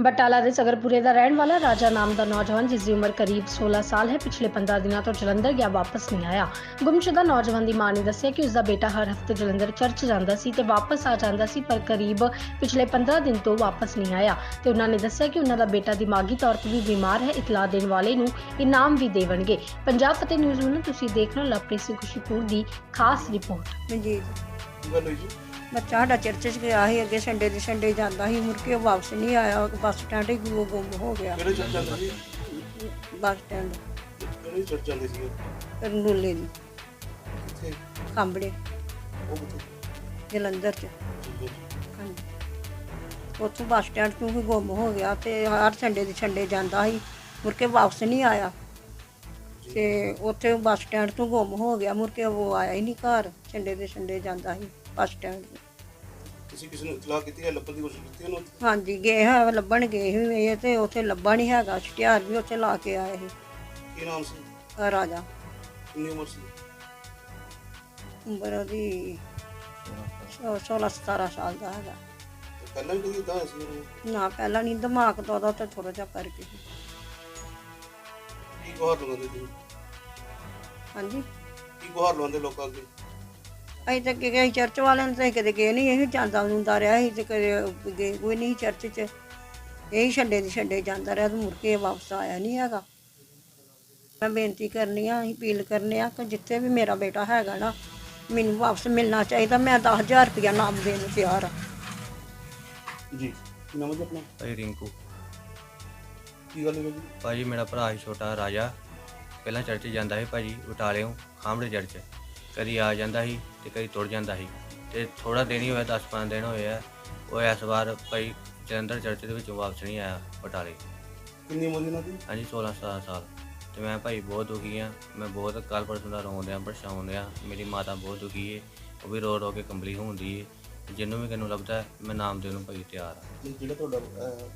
ਬਟਾਲਾ ਦੇ ਸਗਰਪੁਰੇ ਦਾ ਰਹਿਣ ਵਾਲਾ ਰਾਜਾ ਨਾਮ ਦਾ ਨੌਜਵਾਨ ਜਿਸ ਦੀ ਉਮਰ ਕਰੀਬ 16 ਸਾਲ ਹੈ ਪਿਛਲੇ 15 ਦਿਨਾਂ ਤੋਂ ਜਲੰਧਰ ਗਿਆ ਵਾਪਸ ਨਹੀਂ ਆਇਆ। ਗੁੰਮਸ਼ੁਦਾ ਨੌਜਵਾਨ ਦੀ ਮਾਂ ਨੇ ਦੱਸਿਆ ਕਿ ਉਸ ਦਾ ਬੇਟਾ ਹਰ ਹਫ਼ਤੇ ਜਲੰਧਰ ਚਰਚ ਜਾਂਦਾ ਸੀ ਤੇ ਵਾਪਸ ਆ ਜਾਂਦਾ ਸੀ ਪਰ ਕਰੀਬ ਪਿਛਲੇ 15 ਦਿਨ ਤੋਂ ਵਾਪਸ ਨਹੀਂ ਆਇਆ। ਤੇ ਉਹਨਾਂ ਨੇ ਦੱਸਿਆ ਕਿ ਉਹਨਾਂ ਦਾ ਬੇਟਾ ਦਿਮਾਗੀ ਤੌਰ ਤੇ ਵੀ ਬਿਮਾਰ ਹੈ ਇਤਲਾਹ ਦੇਣ ਵਾਲੇ ਨੂੰ ਇਨਾਮ ਵੀ ਦੇਵਣਗੇ। ਪੰਜਾਬ ਫਤਿਹ ਨਿਊਜ਼ ਨੂੰ ਤੁਸੀਂ ਦੇਖ ਰਹੇ ਹੋ ਲਵਪ੍ਰੀਤ ਸਿੰਘ ਖੁਸ਼ੀਪੁਰ ਦੀ ਖਾਸ ਰਿਪੋਰਟ। ਕੀ ਗੱਲ ਹੋਈ ਜੀ? ਬੱਚਾ ਸਾਡਾ ਚਰਚ 'ਚ ਗਿਆ ਸੀ ਅੱਗੇ ਸੰਡੇ ਦੇ ਸੰਡੇ ਜਾਂਦਾ ਸੀ ਮੁੜ ਕੇ ਉਹ ਵਾਪਸ ਨਹੀਂ ਆਇਆ ਬੱਸ ਸਟੈਂਡ ਹੀ ਗੁ- ਗੁੰਮ ਹੋ ਗਿਆ। ਕਿਹੜੇ ਚਰਚ ਜਾਂਦੇ ਸੀ? Bus stand. ਕਿਹੜੇ ਚਰਚ ਜਾਂਦੇ ਸੀ? ਰਨੂਲੇ ਦੀ। ਕਿੱਥੇ? ਕਾਂਬੜੇ। ਉਹ ਕਿੱਥੇ? ਜਲੰਧਰ 'ਚ। ਠੀਕ ਹੈ ਜੀ। ਹਾਂਜੀ। ਉੱਥੋਂ ਬੱਸ ਸਟੈਂਡ ਤੋਂ ਹੀ ਗੁੰਮ ਹੋ ਗਿਆ ਤੇ ਹਰ ਸੰਡੇ ਦੇ ਸੰਡੇ ਜਾਂਦਾ ਸੀ ਮੁੜ ਕੇ ਵਾਪਸ ਨਹੀਂ ਆਇਆ। ਤੇ ਉੱਥੇ ਬੱਸ ਸਟੈਂਡ ਤੋਂ ਗੁੰਮ ਹੋ ਗਿਆ ਮੁੜ ਕੇ ਉਹ ਆਇਆ ਹੀ ਨਹੀਂ ਘਰ ਸੰਡੇ ਦੇ ਸੰਡੇ ਜਾਂਦਾ ਸੀ। ਬੱਸ ਸਟੈਂਡ ਤੁਸੀਂ ਕਿਸੇ ਨੂੰ ਇਤਲਾਹ ਕੀਤੀ ਹੈ ਲੱਭਣ ਦੀ ਕੋਸ਼ਿਸ਼ ਕੀਤੀ ਉਹਨੂੰ? ਹਾਂਜੀ ਗਏ ਹਾਂ ਲੱਭਣ ਗਏ ਇਹ ਤੇ ਉੱਥੇ ਲੱਭਾ ਨਹੀਂ ਹੈਗਾ। ਛਟਿਆਰ ਵੀ ਉੱਥੇ ਲਾ ਕੇ ਆਏ ਸੀ। ਕੀ ਨਾਮ ਸੀ? ਆਹ ਰਾਜਾ। ਕਿੰਨੀ ਉਮਰ ਸੀ? ਉਮਰ ਉਹਦੀ 16 17 ਸਾਲ ਦਾ ਹੈਗਾ। ਤੇ ਪਹਿਲਾਂ ਵੀ ਕਦੀ ਇਦਾਂ ਹੋਇਆ ਸੀ ਉਹਨੂੰ? ਨਾ ਪਹਿਲਾਂ ਨਹੀਂ ਦਿਮਾਗ ਤੋਂ ਉਹਦਾ ਤੇ ਥੋੜਾ ਜਿਹਾ ਕਰਕੇ ਸੀ। ਕੀ ਗੁਹਾਰ ਲਗਾਉਂਦੇ ਸੀ? ਹਾਂਜੀ। ਕੀ ਗੁਹਾਰ ਲਗਾਉਂਦੇ ਲੋਕਾਂ ਅੱਗੇ? ਅਸੀਂ ਤਾਂ ਕਿ ਗਏ ਚਰਚ ਵਾਲਿਆਂ ਨੂੰ ਤਾਂ ਕਦੇ ਗਏ ਨਹੀਂ ਇਹ ਜਾਂਦਾ ਹੁੰਦਾ ਰਿਹਾ ਸੀ ਤੇ ਕਦੇ ਗਏ ਕੋਈ ਨਹੀਂ ਚਰਚ 'ਚ। ਇਹੀ ਛੱਡੇ ਦੀ ਛੱਡੇ ਜਾਂਦਾ ਰਿਹਾ ਤੇ ਮੁੜ ਕੇ ਵਾਪਸ ਆਇਆ ਨਹੀਂ ਹੈਗਾ। ਮੈਂ ਬੇਨਤੀ ਕਰਨੀ ਆ ਅਸੀਂ ਅਪੀਲ ਕਰਨੇ ਆ ਕਿ ਜਿੱਥੇ ਵੀ ਮੇਰਾ ਬੇਟਾ ਹੈਗਾ ਨਾ ਮੈਨੂੰ ਵਾਪਸ ਮਿਲਣਾ ਚਾਹੀਦਾ ਮੈਂ 10000 ਰੁਪਇਆ ਨਾਮ ਦੇਣ ਨੂੰ ਤਿਆਰ ਆ। ਜੀ ਨਾਮ ਹੈ ਜੀ ਆਪਣਾ? ਭਾਈ ਰਿੰਕੂ। ਕੀ ਗੱਲ ਹੋਈ? ਜੀ ਭਾਜੀ ਮੇਰਾ ਭਰਾ ਛੋਟਾ ਰਾਜਾ। ਪਹਿਲਾਂ ਚਰਚ ਜਾਂਦਾ ਸੀ ਭਾਜੀ ਉਟਾਲਿਓਂ ਖਾਂਬੜੇ ਚਰਚ। ਕਦੀ ਆ ਜਾਂਦਾ ਸੀ ਤੇ ਕਦੀ ਤੁਰ ਜਾਂਦਾ ਸੀ। ਤੇ ਥੋੜਾ ਦਿਨ ਹੀ ਹੋਇਆ 10-15 ਦਿਨ ਹੋਏ ਆ। ਉਹ ਇਸ ਵਾਰ ਭਾਈ ਜਲੰਧਰ ਚਰਚ ਦੇ ਵਿੱਚੋਂ ਵਾਪਸ ਨਹੀਂ ਆਇਆ ਬਟਾਲੇ। ਕਿੰਨੀ ਉਮਰ ਇਹਨਾਂ ਦੀ? ਹਾਂਜੀ 16-17 ਸਾਲ। ਤੇ ਮੈਂ ਭਾਈ ਬਹੁਤ ਦੁਖੀ ਆ। ਮੈਂ ਬਹੁਤ ਕੱਲ ਪਰਸੋਂ ਦਾ ਰੋਣ ਡਿਆ ਪਰੇਸ਼ਾਨ ਆ ਮੇਰੀ ਮਾਤਾ ਬਹੁਤ ਦੁਖੀ ਏ। ਉਹ ਵੀ ਰੋ ਰੋ ਕੇ ਕੰਬਲੀ ਹੁੰਦੀ ਏ। ਜਿਹਨੂੰ ਵੀ ਕਿਨੂੰ ਲੱਭਦਾ ਮੈਂ ਨਾਮ ਦੇਣ ਨੂੰ ਭਾਈ ਤਿਆਰ ਆ। ਤੇ ਜਿਹੜਾ ਤੁਹਾਡਾ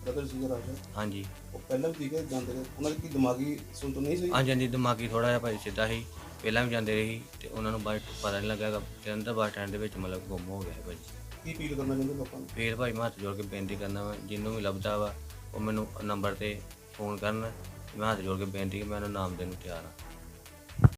ਬ੍ਰਦਰ ਸੀ ਰਾਜਾ ਹਾਂਜੀ। ਉਹ ਪਹਿਲਾਂ ਵੀ ਹੈ ਜਾਂਦੇ ਰਹੇ ਉਹਨਾਂ ਦੀ ਦਿਮਾਗੀ ਸੁਣਤ ਨਹੀਂ ਸੀ? ਹਾਂਜੀ ਹਾਂਜੀ ਦਿਮਾਗੀ ਥੋੜਾ ਜਿਹਾ ਭਾਈ ਸਿੱਧਾ ਸੀ। ਪਹਿਲਾਂ ਵੀ ਜਾਂਦੇ ਰਹੀ ਤੇ ਉਹਨਾਂ ਨੂੰ ਬਾਅਦ 'ਚ ਪਤਾ ਨਹੀਂ ਲੱਗਾ ਜਲੰਧਰ ਬੱਸ ਸਟੈਂਡ ਦੇ ਵਿੱਚ ਮਤਲਬ ਗੁੰਮ ਹੋ ਗਿਆ ਭਾਈ ਕੀ ਅਪੀਲ ਕਰਨਾ ਚਾਹੁੰਦੇ ਲੋਕਾਂ ਨੂੰ ਫੇਰ ਭਾਈ ਮੈਂ ਹੱਥ ਜੋੜ ਕੇ ਬੇਨਤੀ ਕਰਨਾ ਵਾ ਜਿਹਨੂੰ ਵੀ ਲੱਭਦਾ ਵਾ ਉਹ ਮੈਨੂੰ ਨੰਬਰ ਤੇ ਫੋਨ ਕਰਨ। ਮੈਂ ਹੱਥ ਜੋੜ ਕੇ ਬੇਨਤੀ ਕਿ ਮੈਂ ਉਹਨੂੰ ਨਾਮ ਦੇਣ ਨੂੰ ਤਿਆਰ ਹਾਂ।